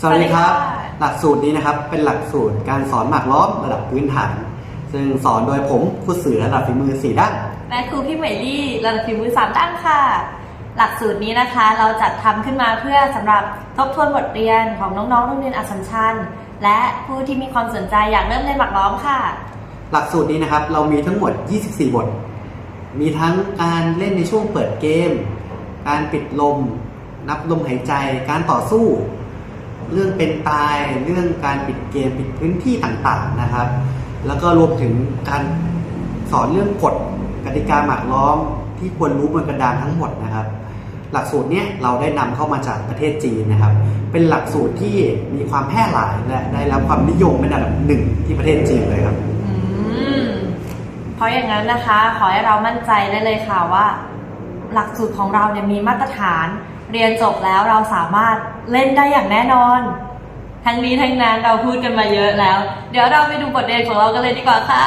สวัสดีครับสวัสดีค่ะหลักสูตรนี้นะครับเป็นหลักสูตรการสอนหมากล้อมระดับพื้นฐาน ซึ่งสอนโดยผมครูเสือระดับฝีมือสี่ด้านและครูพี่เหมยลี่ระดับฝีมือสามด้านค่ะ หลักสูตรนี้นะคะเราจัดทำขึ้นมาเพื่อสำหรับทบทวนบทเรียนของน้องๆโรงเรียนอัสสัมชัญและผู้ที่มีความสนใจอยากเริ่มเล่นหมากล้อมค่ะ หลักสูตรนี้นะครับเรามีทั้งหมด 24 บท มีทั้งการเล่นในช่วงเปิดเกม การปิดลม นับลมหายใจ การต่อสู้ เรื่องเป็นตายเรื่องการปิดเกมปิดพื้นที่ต่างๆนะครับ แล้วก็รวมถึงการสอนเรื่องกฎกติกาหมากล้อมที่ควรรู้บนกระดานทั้งหมดนะครับ หลักสูตรเนี้ยเราได้นำเข้ามาจากประเทศจีนนะครับ เป็นหลักสูตรที่มีความแพร่หลายและได้รับความนิยมเป็นอันดับหนึ่งที่ประเทศจีนเลยครับเพราะอย่างนั้นนะคะ ขอให้เรามั่นใจได้เลยค่ะว่า หลักสูตรของเราเนี่ยมีมาตรฐาน เรียนจบแล้วเราสามารถเล่นได้อย่างแน่นอน ทั้งนี้ทั้งนั้นเราพูดกันมาเยอะแล้ว เดี๋ยวเราไปดูบทเรียนของเรากันเลยดีกว่าค่ะ